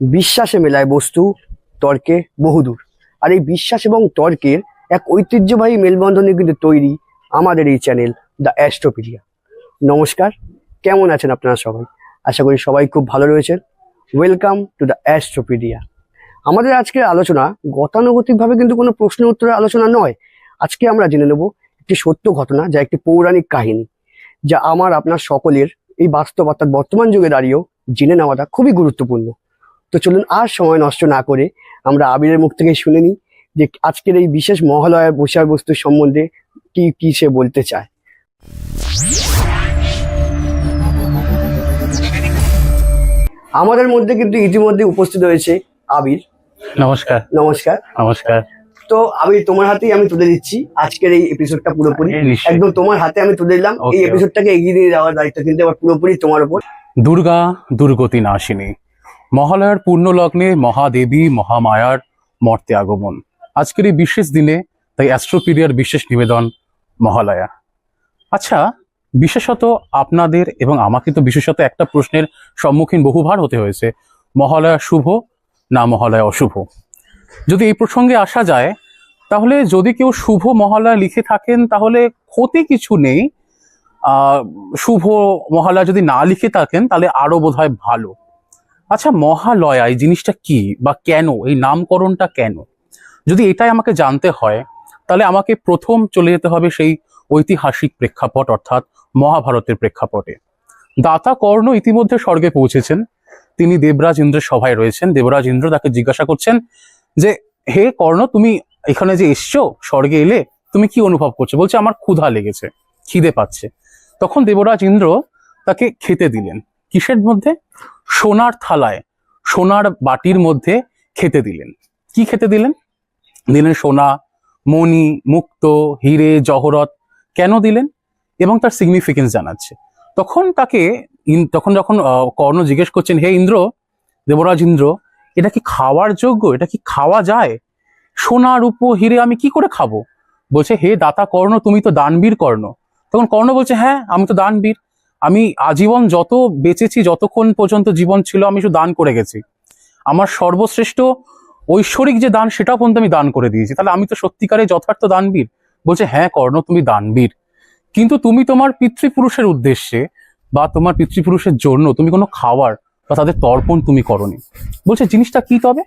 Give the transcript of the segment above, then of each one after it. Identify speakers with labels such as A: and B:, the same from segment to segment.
A: বিশ্বাসে মেলায় বস্তু, তর্কে বহুদূর আর এই বিশ্বাস এবং তর্কের এক ঐতিহ্যবাহী মেলবন্ধনে কিন্তু তৈরি আমাদের এই চ্যানেল দ্য অ্যাস্ট্রোপিডিয়া। নমস্কার, কেমন আছেন আপনারা সবাই? আশা করি সবাই খুব ভালো রয়েছেন। ওয়েলকাম টু দ্য অ্যাস্ট্রোপিডিয়া আমাদের আজকের আলোচনা গতানুগতিকভাবে কিন্তু কোনো প্রশ্ন উত্তরের আলোচনা নয়। আজকে আমরা জেনে নেব একটি সত্য ঘটনা যা একটি পৌরাণিক কাহিনী, যা আমার, আপনার সকলের এই বাস্তব অর্থাৎ বর্তমান যুগে দাঁড়িয়েও জেনে নেওয়াটা খুবই গুরুত্বপূর্ণ। তো চলুন আর সময় নষ্ট না করে আমরা আবিরের মুখ থেকে শুনে নিই যে আজকের এই বিশেষ মহালয়ার বিষয়বস্তু সম্বন্ধে কি কি সে বলতে চায়। আমাদের মধ্যে কিন্তু ইতিমধ্যে উপস্থিত হয়েছে আবির।
B: নমস্কার।
A: নমস্কার।
B: নমস্কার।
A: তো আবির তোমার হাতেই আমি তুলে দিচ্ছি আজকের এই এপিসোডটা পুরোপুরি। একদম তোমার হাতে আমি তুলে দিলাম। এই. এপিসোডটাকে এগিয়ে নিয়ে যাওয়ার দায়িত্ব কিন্তু এবার পুরোপুরি তোমার উপর।
B: দুর্গা দুর্গতি নাশিনী মহালয়ার পূর্ণ লগ্নে মহাদেবী মহামায়ার মর্তে আগমন। আজকের এই বিশেষ দিনে তাই অ্যাস্ট্রোপিডিয়ার বিশেষ নিবেদন মহালয়া। আচ্ছা বিশেষত আপনাদের এবং আমাকে তো বিশেষত একটা প্রশ্নের সম্মুখীন বহুবার হতে হয়েছে, মহালয়া শুভ না মহালয়া অশুভ? যদি এই প্রসঙ্গে আসা যায়, তাহলে যদি কেউ শুভ মহালয়া লিখে থাকেন, তাহলে ক্ষতি কিছু নেই। শুভ মহালয়া যদি না লিখে থাকেন, তাহলে আরও বোধহয় ভালো। আচ্ছা মহালয়া, এই জিনিসটা কি? বা কেন? এই নামকরণটা কেন? যদি এটাই আমাকে জানতে হয়, তাহলে আমাকে প্রথম চলে যেতে হবে সেই ঐতিহাসিক প্রেক্ষাপট, অর্থাৎ মহাভারতের প্রেক্ষাপটে। দাতা কর্ণ ইতিমধ্যে স্বর্গে পৌঁছেছেন। তিনি দেবরাজ ইন্দ্রের সভায় রয়েছেন। দেবরাজ ইন্দ্র তাকে জিজ্ঞাসা করছেন যে, হে কর্ণ, তুমি এখানে যে এসছো, স্বর্গে এলে তুমি কি অনুভব করছ? বলছে, আমার ক্ষুধা লেগেছে, খিদে পাচ্ছে। তখন দেবরাজ ইন্দ্র তাকে খেতে দিলেন। কিসের মধ্যে? সোনার থালায়, সোনার বাটির মধ্যে খেতে দিলেন। কি খেতে দিলেন? দিলেন সোনা, মণি, মুক্ত, হিরে, জহরত। কেন দিলেন? এবং তার সিগনিফিকেন্স জানাচ্ছে। তখন তাকে তখন যখন কর্ণ জিজ্ঞেস করছেন, হে ইন্দ্র, দেবরাজ ইন্দ্র, এটা কি খাওয়ার যোগ্য? এটা কি খাওয়া যায়? সোনা, রূপো, হিরে আমি কি করে খাব? বলছে, হে দাতা কর্ণ, তুমি তো দানবীর কর্ণ। তখন কর্ণ বলছে হ্যাঁ আমি তো দানবীর। আমি আজীবন যত বেঁচেছি, যতক্ষণ পর্যন্ত জীবন ছিল, আমি শুধু দান করে গেছি। আমার সর্বশ্রেষ্ঠ ঐশ্বরিক যে দান, সেটাও পর্যন্ত আমি দান করে দিয়েছি। তাহলে আমি তো সত্যিকারে যথার্থ দানবীর? বলছে হ্যাঁ কর্ণ, তুমি দানবীর। কিন্তু তুমি তোমার পিতৃপুরুষের উদ্দেশ্যে বা তোমার পিতৃপুরুষের জন্য তুমি কোনো খাবার বা তাদের তর্পণ তুমি করনি। বলছে, জিনিসটা কি তবে?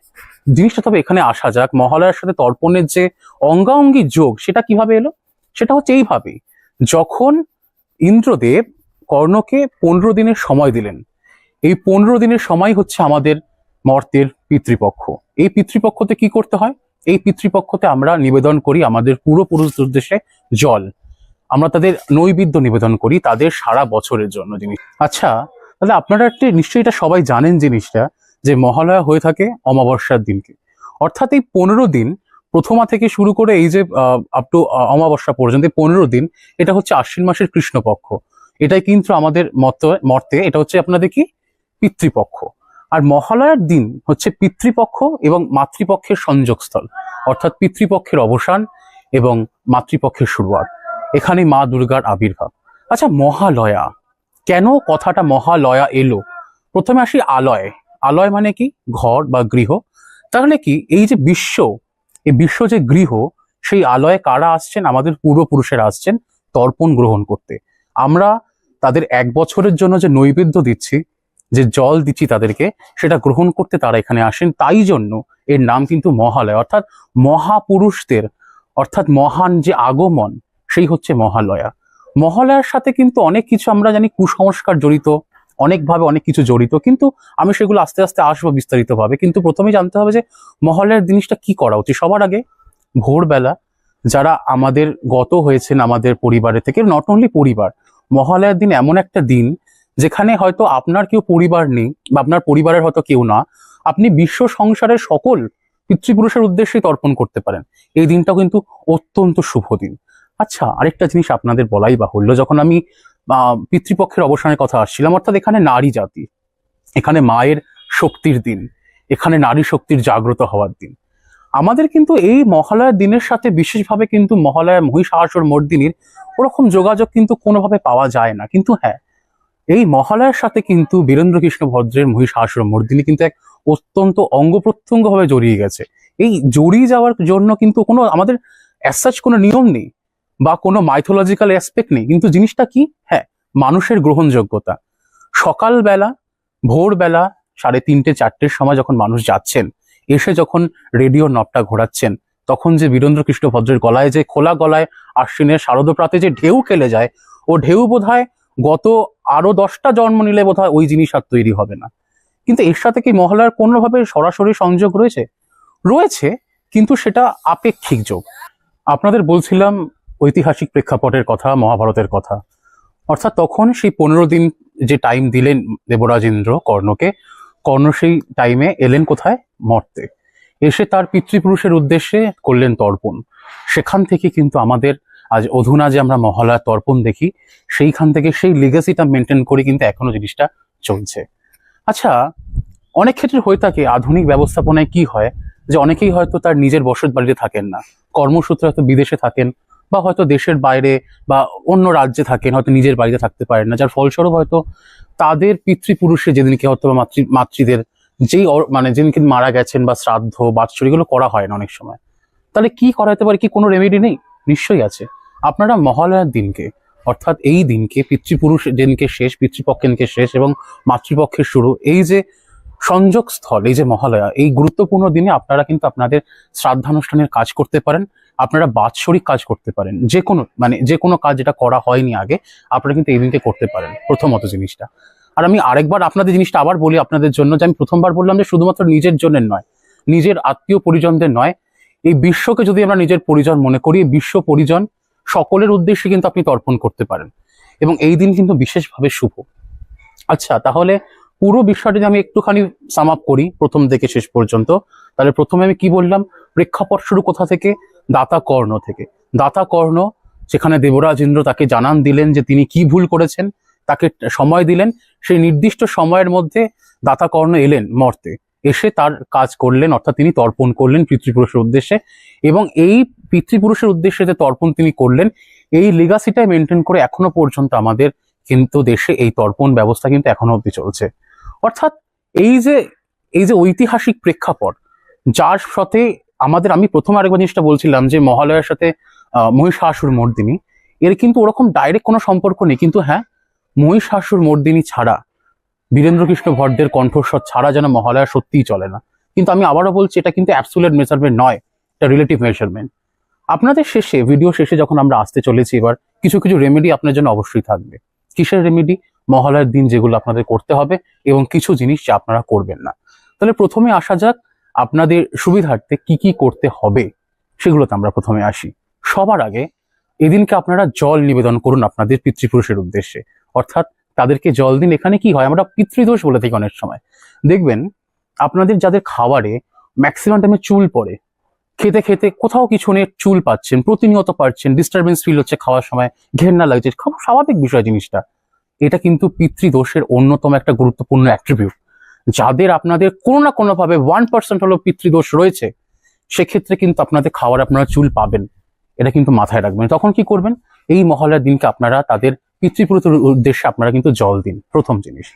B: জিনিসটা তবে এখানে আসা যাক। মহালয়ার সাথে তর্পণের যে অঙ্গাঙ্গি যোগ, সেটা কীভাবে এলো? সেটা হচ্ছে এইভাবেই। যখন ইন্দ্রদেব কর্ণকে পনেরো দিনের সময় দিলেন। এই পনেরো দিনের সময় হচ্ছে আমাদের মর্তের পিতৃপক্ষ। এই পিতৃপক্ষতে কি করতে হয়? এই পিতৃপক্ষতে আমরা নিবেদন করি আমাদের পূর্বপুরুষদের উদ্দেশ্যে জল। আমরা তাদের নৈবেদ্য নিবেদন করি তাদের সারা বছরের জন্য জিনিস। আচ্ছা তাহলে আপনারা নিশ্চয়ই এটা সবাই জানেন জিনিসটা, যে মহালয়া হয়ে থাকে অমাবস্যার দিনকে। অর্থাৎ এই পনেরো দিন প্রথমা থেকে শুরু করে এই যে আপ টু অমাবস্যা পর্যন্ত পনেরো দিন, এটা হচ্ছে আশ্বিন মাসের কৃষ্ণপক্ষ। এটাই কিন্তু আমাদের মত, মর্তে, এটা হচ্ছে আপনাদের কি? পিতৃপক্ষ। আর মহালয়ার দিন হচ্ছে পিতৃপক্ষ এবং মাতৃপক্ষের সংযোগস্থল, অর্থাৎ পিতৃপক্ষের অবসান এবং মাতৃপক্ষের শুরুয়াত। এখানে মা দুর্গার আবির্ভাব। আচ্ছা মহালয়া। কেন কথাটা মহালয়া এলো? প্রথমে আসি আলয়। আলয় মানে কি? ঘর বা গৃহ। তাহলে কি, এই যে বিশ্ব, এই বিশ্ব যে গৃহ, সেই আলয়ে কারা আসছেন? আমাদের পূর্বপুরুষেরা আসছেন তর্পণ গ্রহণ করতে। আমরা তাদের এক বছরের জন্য যে নৈবেদ্য দিচ্ছি, যে জল দিচ্ছি তাদেরকে, সেটা গ্রহণ করতে তারা এখানে আসেন। তাই জন্য এর নাম কিন্তু মহালয়। অর্থাৎ মহাপুরুষদের, অর্থাৎ মহান যে আগমন, সেই হচ্ছে মহালয়া। মহালয়ার সাথে কিন্তু অনেক কিছু আমরা জানি কুসংস্কার জড়িত, অনেকভাবে অনেক কিছু জড়িত। কিন্তু আমি সেগুলো আস্তে আস্তে আসব বিস্তারিতভাবে। কিন্তু প্রথমে জানতে হবে যে মহালয়ার জিনিসটা কি করা উচিত? সবার আগে ভোরবেলা যারা আমাদের গত হয়েছেন আমাদের পরিবারের থেকে নট অনলি পরিবার মহালয়ার দিন এমন একটা দিন যেখানে হয়তো আপনার কেউ পরিবার নেই বা আপনার পরিবারের হয়তো কেউ না, আপনি বিশ্ব সংসারের সকল পিতৃপুরুষের উদ্দেশ্যে তর্পণ করতে পারেন। এই দিনটাও কিন্তু অত্যন্ত শুভ দিন। আচ্ছা আরেকটা জিনিস আপনাদের বলাই বাহুল্য, যখন আমি পিতৃপক্ষের অবসানের কথা আসছিলাম, অর্থাৎ এখানে নারী জাতি, এখানে মায়ের শক্তির দিন, এখানে নারী শক্তির জাগ্রত হওয়ার দিন। আমাদের কিন্তু এই মহালয়ার দিনের সাথে বিশেষভাবে কিন্তু মহালয়া মহিষাসুর মর্দিনীর ওরকম যোগাযোগ কিন্তু কোনোভাবে পাওয়া যায় না। কিন্তু হ্যাঁ এই মহালয়ার সাথে কিন্তু বীরেন্দ্র কৃষ্ণ ভদ্রের মহিষাসুর মর্দিনী কিন্তু এক অত্যন্ত অঙ্গ প্রত্যঙ্গভাবে জড়িয়ে গেছে। এই জড়িয়ে যাওয়ার জন্য কিন্তু কোনো, আমাদের অ্যাসাচ কোনো নিয়ম নেই বা কোনো মাইথোলজিক্যাল অ্যাসপেক্ট নেই। কিন্তু জিনিসটা কি? হ্যাঁ মানুষের গ্রহণযোগ্যতা। সকালবেলা, ভোরবেলা সাড়ে তিনটে, চারটের সময় যখন মানুষ যাচ্ছেন, এসে যখন রেডিও নবটা ঘোরাচ্ছেন তখন যে বীরেন্দ্র কৃষ্ণ ভদ্রের গলায় যে খোলা গলায় আশ্বিনের শারদপ্রাতে যে ঢেউ খেলে যায়, ও ঢেউ বোধহয় গত আরও দশটা জন্ম নিলে বোধহয় ওই জিনিস আর তৈরি হবে না। কিন্তু এর সাথে কি মহলার কোনোভাবে সরাসরি সংযোগ রয়েছে? রয়েছে, কিন্তু সেটা আপেক্ষিক যোগ। আপনাদের বলছিলাম ঐতিহাসিক প্রেক্ষাপটের কথা, মহাভারতের কথা। অর্থাৎ তখন সেই পনেরো দিন যে টাইম দিলেন দেবরাজেন্দ্র কর্ণকে, কর্ণ সেই টাইমে এলেন কোথায়? মর্তে। এসে তার পিতৃপুরুষের উদ্দেশ্যে করলেন তর্পণ। সেখান থেকে কিন্তু আমাদের আজ অধুনা যে আমরা মহালয়া তর্পণ দেখি, সেইখান থেকে সেই লিগেসিটা মেনটেন করে কিন্তু এখনও জিনিসটা চলছে। আচ্ছা অনেক ক্ষেত্রে হয়ে থাকে আধুনিক ব্যবস্থাপনায় কি হয়? যে অনেকেই হয়তো তার নিজের বসত বাড়িতে থাকেন না। কর্মসূত্রে হয়তো বিদেশে থাকেন বা হয়তো দেশের বাইরে বা অন্য রাজ্যে থাকেন, হয়তো নিজের বাড়িতে থাকতে পারেন না। যার ফলস্বরূপ হয়তো তাদের পিতৃপুরুষে যেদিনকে হয়তো বা মাতৃ মাতৃদের যেই মানে যেদিনকে মারা গেছেন বা শ্রাদ্ধ বাৎসর এগুলো করা হয় না অনেক সময়। তাহলে কি করা পারে? কি কোনো রেমেডি নেই? নিশ্চয়ই আছে। আপনারা মহালয়ার দিনকে, অর্থাৎ এই দিনকে, পিতৃপুরুষ যেদিনকে শেষ পিতৃপক্ষের দিনকে শেষ এবং মাতৃপক্ষের শুরু, এই যে সংযোগ স্থল এই যে মহালয়া, এই গুরুত্বপূর্ণ দিনে আপনারা কিন্তু আপনাদের শ্রাদ্ধানুষ্ঠানের কাজ করতে পারেন, আপনারা বাৎসরিক কাজ করতে পারেন। যে কোনো মানে যে কোনো কাজ যেটা করা হয়নি আগে, আপনারা কিন্তু এই দিনকে করতে পারেন, প্রথমত জিনিসটা। আর আমি আরেকবার আপনাদের জিনিসটা আবার বলি আপনাদের জন্য যে আমি প্রথমবার বললাম যে শুধুমাত্র নিজের জন্য নয়, নিজের আত্মীয় পরিজনদের নয়, এই বিশ্বকে যদি আমরা নিজের পরিজন মনে করি বিশ্ব পরিজন সকলের উদ্দেশ্যে কিন্তু আপনি তর্পণ করতে পারেন। এবং এই দিন কিন্তু বিশেষভাবে শুভ। আচ্ছা তাহলে পুরো বিষয়টা যদি আমি একটুখানি সাম আপ করি, প্রথম থেকে শেষ পর্যন্ত, তাহলে প্রথমে আমি কি বললাম? প্রেক্ষাপট শুরু কোথা থেকে? দাতা কর্ণ থেকে। দাতা কর্ণ সেখানে দেবরাজ ইন্দ্র তাকে জানান দিলেন যে তিনি কি ভুল করেছেন তাকে সময় দিলেন, সেই নির্দিষ্ট সময়ের মধ্যে দাতা কর্ণ এলেন মর্তে। এসে তার কাজ করলেন, অর্থাৎ তিনি তর্পণ করলেন পিতৃপুরুষের উদ্দেশ্যে এবং এই পিতৃপুরুষের উদ্দেশ্যে যে তর্পণ তিনি করলেন, এই লিগাসিটাই মেনটেন করে এখনও পর্যন্ত আমাদের কিন্তু দেশে এই তর্পণ ব্যবস্থা কিন্তু এখনও অব্দি চলছে। অর্থাৎ এই যে এই যে ঐতিহাসিক প্রেক্ষাপট, যার সাথে আমাদের, আমি প্রথম আরেকবার জিনিসটা বলছিলাম যে মহালয়ার সাথে মহিষাসুর মর্দিনী এর কিন্তু ওরকম ডাইরেক্ট কোনো সম্পর্ক নেই, কিন্তু হ্যাঁ মহিষাসুর মর্দিনী ছাড়া বীরেন্দ্র কৃষ্ণ ভট্টের কণ্ঠস্বর ছাড়া যেন মহালয়া সত্যিই চলে না। কিন্তু আমি আবারও বলছি, এটা কিন্তু অ্যাবসুলেট মেজারমেন্ট নয়, এটা রিলেটিভ মেজারমেন্ট আপনাদের শেষে ভিডিও শেষে যখন আমরা আসতে চলেছি এবার, কিছু কিছু রেমেডি আপনার জন্য অবশ্যই থাকবে। কিসের রেমেডি মহালয়ার দিন যেগুলো আপনাদের করতে হবে এবং কিছু জিনিস যা আপনারা করবেন না। তাহলে প্রথমে আসা যাক, আপনাদের সুবিধার্থে কি কি করতে হবে, সেগুলোতে আমরা প্রথমে আসি। সবার আগে, এদিনকে আপনারা জল নিবেদন করুন আপনাদের পিতৃপুরুষের উদ্দেশ্যে। অর্থাৎ তাদেরকে জল দিন এখানে কি হয়? আমরা পিতৃদোষ বলে থাকি অনেক সময়। দেখবেন, আপনাদের যাদের খাবারে ম্যাক্সিমাম টাইমে চুল পড়ে, খেতে খেতে কোথাও কিছু নিয়ে চুল পাচ্ছেন, প্রতিনিয়ত পাচ্ছেন ডিস্টারবেন্স ফিল হচ্ছে খাওয়ার সময়, ঘেন্না লাগছে, খুব স্বাভাবিক বিষয় জিনিসটা। এটা কিন্তু পিতৃদোষের অন্যতম একটা গুরুত্বপূর্ণ অ্যাট্রিবিউট যাদের আপনাদের কোনো না কোনো ভাবে ওয়ান পার্সেন্ট হলেও পিতৃদোষ রয়েছে, সেক্ষেত্রে কিন্তু আপনাদের খাওয়ার আপনারা চুল পাবেন। এটা কিন্তু মাথায় রাখবেন। তখন কি করবেন? এই মহলার দিনকে আপনারা তাদের পিতৃপুরুষের উদ্দেশ্যে আপনারা কিন্তু জল দিন, প্রথম জিনিস।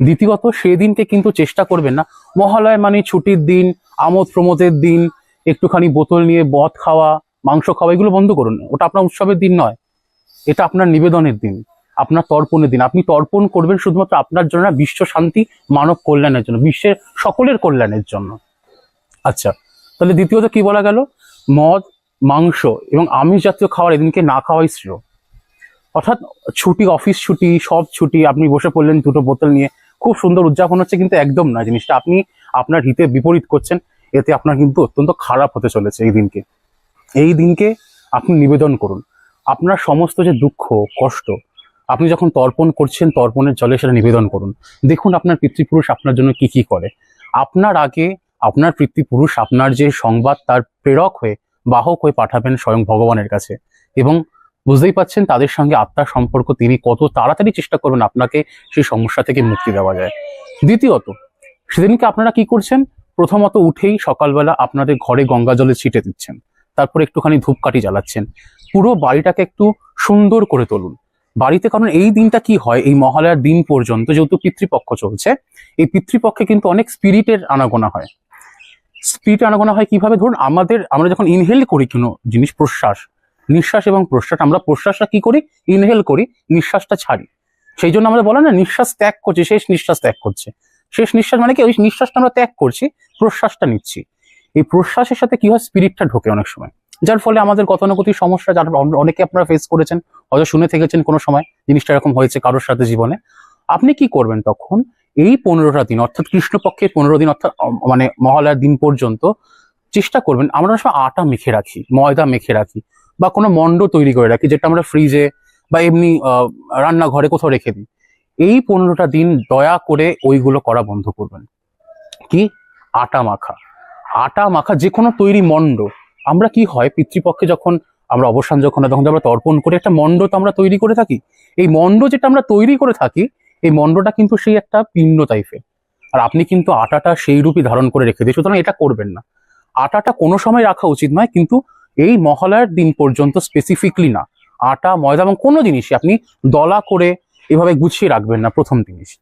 B: দ্বিতীয়ত, সেদিনকে কিন্তু চেষ্টা করবেন না। মহালয় মানে ছুটির দিন, আমোদ প্রমোদের দিন, একটুখানি বোতল নিয়ে বদ খাওয়া, মাংস খাওয়া, এগুলো বন্ধ করুন। ওটা আপনার উৎসবের দিন নয়। এটা আপনার নিবেদনের দিন, আপনার তর্পণের দিন। আপনি তর্পণ করবেন শুধুমাত্র আপনার জন্য না, বিশ্ব শান্তি, মানব কল্যাণের জন্য, বিশ্বের সকলের কল্যাণের জন্য। আচ্ছা তাহলে দ্বিতীয়ত কি বলা গেল? মদ, মাংস এবং আমিষ জাতীয় খাবার এদিনকে না খাওয়াই শ্রেয়। অর্থাৎ ছুটি, অফিস ছুটি, সব ছুটি, আপনি বসে পড়লেন দুটো বোতল নিয়ে, খুব সুন্দর উদযাপন হচ্ছে কিন্তু একদম না। জিনিসটা আপনি আপনার হিতে বিপরীত করছেন, এতে আপনার কিন্তু অত্যন্ত খারাপ হতে চলেছে এই দিনকে। এই দিনকে আপনি নিবেদন করুন। আপনার সমস্ত যে দুঃখ, কষ্ট, আপনি যখন তর্পণ করছেন, তর্পণের জলে সেটা নিবেদন করুন। দেখুন আপনার পিতৃপুরুষ আপনার জন্য কি কি করে। আপনার আগে আপনার পিতৃপুরুষ আপনার যে সংবাদ তার প্রেরক হয়ে বাহক হয়ে পাঠাবেন স্বয়ং ভগবানের কাছে। এবং বুঝতেই পাচ্ছেন, তাদের সঙ্গে আত্মার সম্পর্ক, তিনি কত তাড়াতাড়ি চেষ্টা করবেন আপনাকে সেই সমস্যা থেকে মুক্তি দেওয়া যায়। দ্বিতীয়ত, সেদিনকে আপনারা কি করছেন? প্রথমত উঠেই সকালবেলা আপনাদের ঘরে গঙ্গা জলে ছিটে দিচ্ছেন, তারপর একটুখানি ধূপকাঠি জ্বালাচ্ছেন। পুরো বাড়িটাকে একটু সুন্দর করে তুলুন। বাড়িতে কারণ এই দিনটা কি হয়, এই মহালয়ার দিন পর্যন্ত যেহেতু পিতৃপক্ষ চলছে, এই পিতৃপক্ষে কিন্তু অনেক স্পিরিটের আনাগোনা হয়। স্পিরিট আনাগোনা হয় কীভাবে? ধরুন, আমাদের, আমরা যখন ইনহেল করি কোনো জিনিস, প্রশ্বাস নিঃশ্বাস এবং প্রশ্বাস। আমরা প্রশ্বাসটা কি করি? ইনহেল করি, নিঃশ্বাসটা ছাড়ি। সেই জন্য আমরা বলা না, নিঃশ্বাস ত্যাগ করছে, শেষ নিঃশ্বাস ত্যাগ করছে। শেষ নিঃশ্বাস মানে কি? ওই নিঃশ্বাসটা আমরা ত্যাগ করছি, প্রশ্বাসটা নিচ্ছি। এই প্রশ্বাসের সাথে কি হয়? স্পিরিটটা ঢোকে অনেক সময়। যার ফলে আমাদের গতানুগতিক সমস্যা, যার অনেকে আপনারা ফেস করেছেন, হয়তো শুনে থেকেছেন কোনো সময়, জিনিসটা এরকম হয়েছে কারোর সাথে জীবনে। আপনি কি করবেন তখন? এই পনেরোটা দিন, অর্থাৎ কৃষ্ণপক্ষের পনেরো দিন, অর্থাৎ মানে মহালয়ার দিন পর্যন্ত, চেষ্টা করবেন। আমরা সময় আটা মেখে রাখি, ময়দা মেখে রাখি। বা কোনো মন্ড তৈরি করে রাখি, যেটা আমরা ফ্রিজে বা এমনি রান্নাঘরে কোথাও রেখে দিই। এই পনেরোটা দিন দয়া করে ওইগুলো করা বন্ধ করবেন। কি? আটা মাখা। আটা মাখা যে কোনো তৈরি মন্ড। আমরা কি হয়, পিতৃপক্ষে যখন আমরা অবসান যখন তখন আমরা তর্পণ করে একটা মন্ড তো আমরা তৈরি করে থাকি। এই মন্ড যেটা আমরা তৈরি করে থাকি, এই মন্ডটা কিন্তু সেই একটা পিণ্ড টাইপের আর আপনি কিন্তু আটাটা সেই রূপই ধারণ করে রেখে দিয়ে সুতরাং এটা করবেন না। আটাটা কোনো সময় রাখা উচিত নয়, কিন্তু এই মহালয়ার দিন পর্যন্ত স্পেসিফিকলি না। আটা, ময়দা এবং কোনো জিনিসই আপনি দলা করে এভাবে গুছিয়ে রাখবেন না প্রথম জিনিস।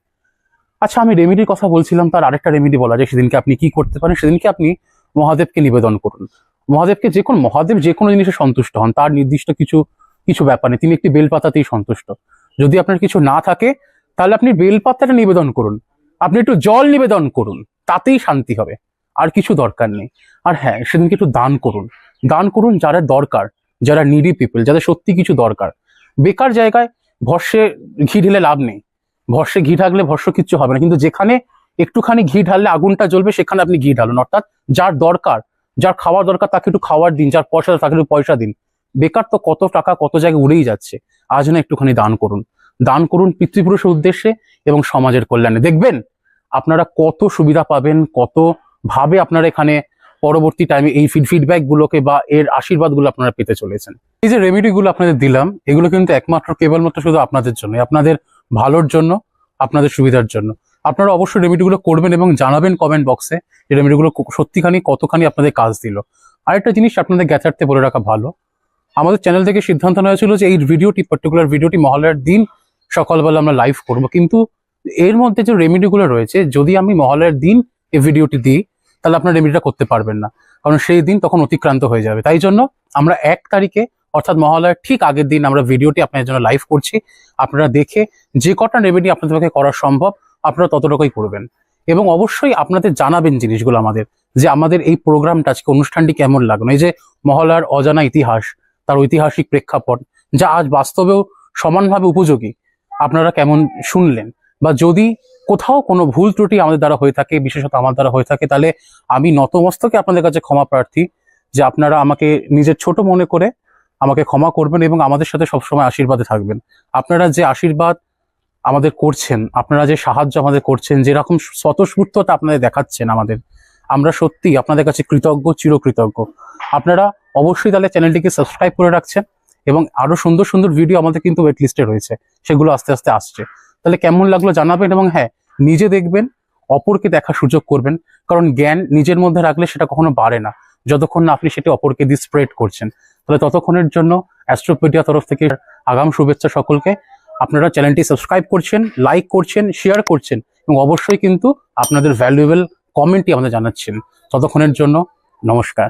B: আচ্ছা আমি রেমেডির কথা বলছিলাম, তার আরেকটা রেমেডি বলা যায়, সেদিনকে আপনি কি করতে পারেন, সেদিনকে আপনি মহাদেবকে নিবেদন করুন। মহাদেবকে যে কোনো, মহাদেব যে কোনো জিনিসে সন্তুষ্ট হন, তার নির্দিষ্ট কিছু কিছু ব্যাপার নেই, তিনি একটি বেলপাতাতেই সন্তুষ্ট। যদি আপনার কিছু না থাকে, তাহলে আপনি বেলপাতাটা নিবেদন করুন। আপনি একটু জল নিবেদন করুন, তাতেই শান্তি হবে। আর কিছু দরকার নেই। আর হ্যাঁ সেদিনকে একটু দান করুন। দান করুন যারা দরকার, যারা নিডি পিপল যাদের সত্যি কিছু দরকার। বেকার জায়গায় ভর্ষে ঘি ঢেলে লাভ নেই। ভর্ষে ঘি ঢাকলে ভর্ষ কিচ্ছু হবে না। কিন্তু যেখানে একটুখানি ঘি ঢাললে আগুনটা জ্বলবে, সেখানে আপনি ঘি ঢালুন। অর্থাৎ যার দরকার, যার খাওয়ার দরকার, তাকে একটু খাওয়ার দিন, যার পয়সা, তাকে একটু পয়সা দিন। বেকার তো কত টাকা, কত জায়গায় উড়েই যাচ্ছে। আজ না একটুখানি দান করুন। দান করুন পিতৃপুরুষের উদ্দেশ্যে এবং সমাজের কল্যাণে। দেখবেন, আপনারা কত সুবিধা পাবেন, কত ভাবে আপনারা এখানে পরবর্তী টাইমে এই ফিডব্যাক গুলোকে বা এর আশীর্বাদগুলো আপনারা পেতে চলেছেন। এই যে রেমেডি গুলো আপনাদের দিলাম, এগুলো কিন্তু একমাত্র, কেবলমাত্র শুধু আপনাদের জন্য। আপনাদের ভালোর জন্য, আপনাদের সুবিধার জন্য। আপনারা অবশ্যই রেমেডি গুলো করবেন এবং জানাবেন কমেন্ট বক্সে যে রেমেডি গুলো ক- সত্যিখানি কতখানি আপনাদের কাজ দিল। আরেকটা জিনিস আপনাদের গ্যাথার্থে বলে রাখা ভালো। আমাদের চ্যানেল থেকে সিদ্ধান্ত নেওয়া ছিল যে এই ভিডিওটি পার্টিকুলার ভিডিওটি মহালয়ার দিন সকালবেলা আমরা লাইভ করব। কিন্তু এর মধ্যে যে রেমেডি গুলো রয়েছে, যদি আমি মহালয়ার দিন এই ভিডিওটি দিই তাহলে আপনার রেমেডিটা করতে পারবেন না। কারণ সেই দিন তখন অতিক্রান্ত হয়ে যাবে। তাই জন্য আমরা এক তারিখে, অর্থাৎ মহালয়ার ঠিক আগের দিন আমরা ভিডিওটি আপনাদের জন্য লাইভ করছি। আপনারা দেখে যে কটা রেমেডি আপনাদের পক্ষে করা সম্ভব, আপনারা ততটুকুই করবেন। এবং অবশ্যই আপনাদের জানাবেন জিনিসগুলো আমাদের, যে আমাদের এই প্রোগ্রামটা আজকে অনুষ্ঠানটি কেমন লাগল। এই যে মহালয়ার অজানা ইতিহাস, তার ঐতিহাসিক প্রেক্ষাপট, যা আজ বাস্তবেও সমানভাবে উপযোগী, আপনারা কেমন শুনলেন? বা যদি কোথাও কোনো ভুল ত্রুটি আমাদের দ্বারা হয়ে থাকে, বিশেষত আমার দ্বারা হয়ে থাকে, তাহলে আমি নতমস্তকে আপনাদের কাছে ক্ষমা প্রার্থী যে আপনারা আমাকে নিজের ছোট মনে করে আমাকে ক্ষমা করবেন এবং আমাদের সাথে সবসময় আশীর্বাদে থাকবেন। আপনারা যে আশীর্বাদ আমাদের করছেন, আপনারা যে সাহায্য আমাদের করছেন, যেরকম স্বতঃস্ফূর্ততা আপনাদের দেখাচ্ছেন আমাদের, আমরা সত্যি আপনাদের কাছে কৃতজ্ঞ, চিরকৃতজ্ঞ। আপনারা অবশ্যই তাহলে চ্যানেলটিকে সাবস্ক্রাইব করে রাখছেন এবং আরও সুন্দর সুন্দর ভিডিও আমাদের কিন্তু ওয়েট লিস্টে রয়েছে, সেগুলো আস্তে আস্তে আসছে। তাহলে কেমন লাগল জানাবেন এবং হ্যাঁ নিজে দেখবেন, অপরকে দেখার সুযোগ করবেন, কারণ জ্ঞান নিজের মধ্যে রাখলে সেটা কখনো বাড়ে না। যতক্ষণ না আপনি সেটি অপরকে দিয়ে স্প্রেড করছেন। তাহলে ততক্ষণের জন্য অ্যাস্ট্রোপিডিয়া তরফ থেকে আগাম শুভেচ্ছা সকলকে। আপনারা চ্যানেলটি সাবস্ক্রাইব করছেন লাইক করছেন শেয়ার করছেন এবং অবশ্যই কিন্তু আপনাদের ভ্যালুয়েবল কমেন্টই আমাদের জানাচ্ছেন। ততক্ষণের জন্য নমস্কার।